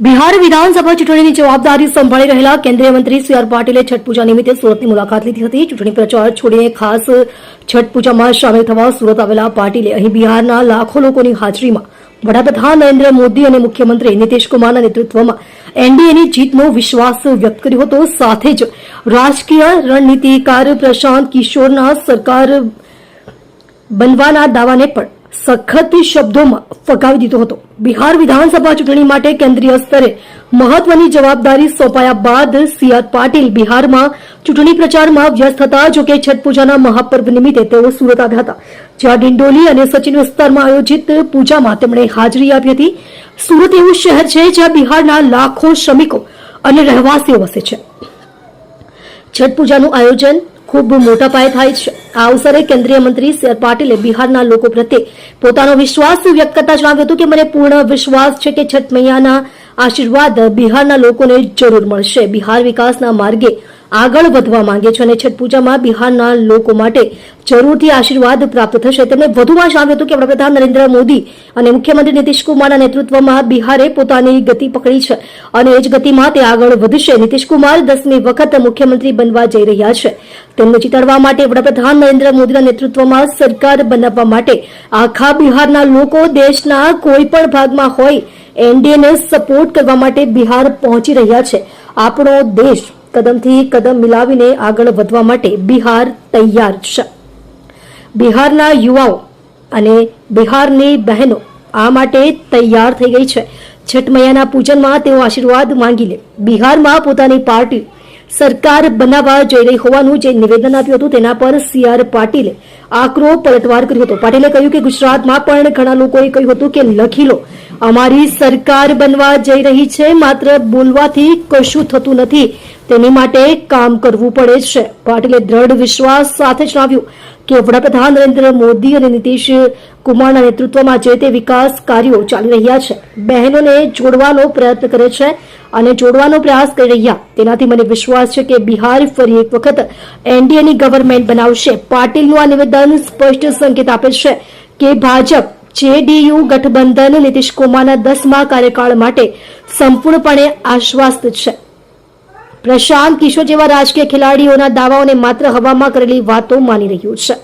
બિહાર વિધાનસભા ચૂંટણીની જવાબદારી સંભાળી રહેલા કેન્દ્રીય મંત્રી સી આર પાટીલે છઠ પૂજા નિમિત્તે સુરતની મુલાકાત લીધી હતી. ચૂંટણી પ્રચાર છોડીને ખાસ છઠ પૂજામાં સામેલ થવા સુરત આવેલા પાટીલે અહીં બિહારના લાખો લોકોની હાજરીમાં વડાપ્રધાન નરેન્દ્ર મોદી અને મુખ્યમંત્રી નીતિશ કુમારના નેતૃત્વમાં એનડીએની જીતનો વિશ્વાસ વ્યક્ત કર્યો હતો. સાથે જ રાજકીય રણનીતિકાર પ્રશાંત કિશોરના સરકાર બનવાના દાવાને પણ સખત શબ્દોમાં ફગાવી દીધો હતો. બિહાર વિધાનસભા ચૂંટણી માટે કેન્દ્રીય સ્તરે મહત્વની જવાબદારી સોંપાયા બાદ સિયાદ પાટીલ બિહારમાં ચૂંટણી પ્રચારમાં વ્યસ્ત હતા જોકે છઠ પૂજાના મહાપર્વ નિમિત્તે તેઓ સુરત આવ્યા હતા. જ્યાં ડિંડોલી અને સચિન વિસ્તારમાં આયોજિત પૂજામાં તેમણે હાજરી આપી હતી. સુરત એવું શહેર છે જ્યાં બિહારના લાખો શ્રમિકો અને રહેવાસીઓ વસે છે. છઠ પૂજાનું આયોજન ખૂબ મોટા પાયે થાય છે. આ અવસરે કેન્દ્રીય મંત્રી સી આર પાટીલે બિહારના લોકો પ્રત્યે પોતાનો વિશ્વાસ વ્યક્ત કરતા જણાવ્યું હતું કે મને પૂર્ણ વિશ્વાસ છે કે છઠ મૈયાના આશીર્વાદ બિહારના લોકોને જરૂર મળશે. બિહાર વિકાસના માર્ગે આગળ વધવા માંગે છે અને છઠ પૂજામાં બિહારના લોકો માટે જરૂરથી આશીર્વાદ પ્રાપ્ત થશે. તેમણે વધુમાં જણાવ્યું હતું કે વડાપ્રધાન નરેન્દ્ર મોદી અને મુખ્યમંત્રી નીતિશ કુમારના નેતૃત્વમાં બિહારે પોતાની ગતિ પકડી છે અને એ જ ગતિમાં તે આગળ વધશે. નીતિશ કુમાર દસમી વખત મુખ્યમંત્રી બનવા જઈ રહ્યા છે. તેમને જીતાડવા માટે વડાપ્રધાન નરેન્દ્ર મોદીના નેતૃત્વમાં સરકાર બનાવવા માટે આખા બિહારના લોકો દેશના કોઈ પણ ભાગમાં હોય એનડીએને સપોર્ટ કરવા માટે બિહાર પહોંચી રહ્યા છે. આપણો દેશ કદમથી કદમ મિલાવીને આગળ વધવા માટે બિહાર તૈયાર છે. બિહારના યુવાઓ અને બિહારની બહેનો આ માટે તૈયાર થઈ ગઈ છે. છઠ મૈયાના પૂજનમાં તેઓ આશીર્વાદ માંગી લે. બિહારમાં પોતાની પાર્ટી સરકાર બનાવવા જઈ રહી હોવાનું જે નિવેદન આપ્યું હતું તેના પર સી આર પાટીલે આકરો પલટવાર કર્યો હતો. પાટીલે કહ્યું કે ગુજરાતમાં પણ ઘણા લોકોએ કહ્યું હતું કે લખી લો. અમારી સરકાર બનવા જઈ રહી છે, માત્ર બોલવાથી કશું થતું નથી. તેની માટે કામ કરવું પડે છે. પાટીલે દ્રઢ વિશ્વાસ સાથે જણાવ્યું કે વડાપ્રધાન નરેન્દ્ર મોદી અને નીતિશ કુમારના નેતૃત્વમાં જે તે વિકાસ કાર્યો ચાલી રહ્યા છે, બહેનોને જોડવાનો પ્રયત્ન કરે છે અને જોડવાનો પ્રયાસ કરી રહ્યા. તેનાથી મને વિશ્વાસ છે કે બિહાર ફરી એક વખત એનડીએની ગવર્મેન્ટ બનાવશે. પાટીલનું આ નિવેદન સ્પષ્ટ સંકેત આપે છે કે ભાજપ જેડીયુ ગઠબંધન નીતિશ કુમારના દસમા કાર્યકાળ માટે સંપૂર્ણપણે આશ્વસ્ત છે. પ્રશાંત કિશોર જેવા રાજકીય ખેલાડીઓના દાવાઓને માત્ર હવામાં કરેલી વાતો માની રહ્યું છે.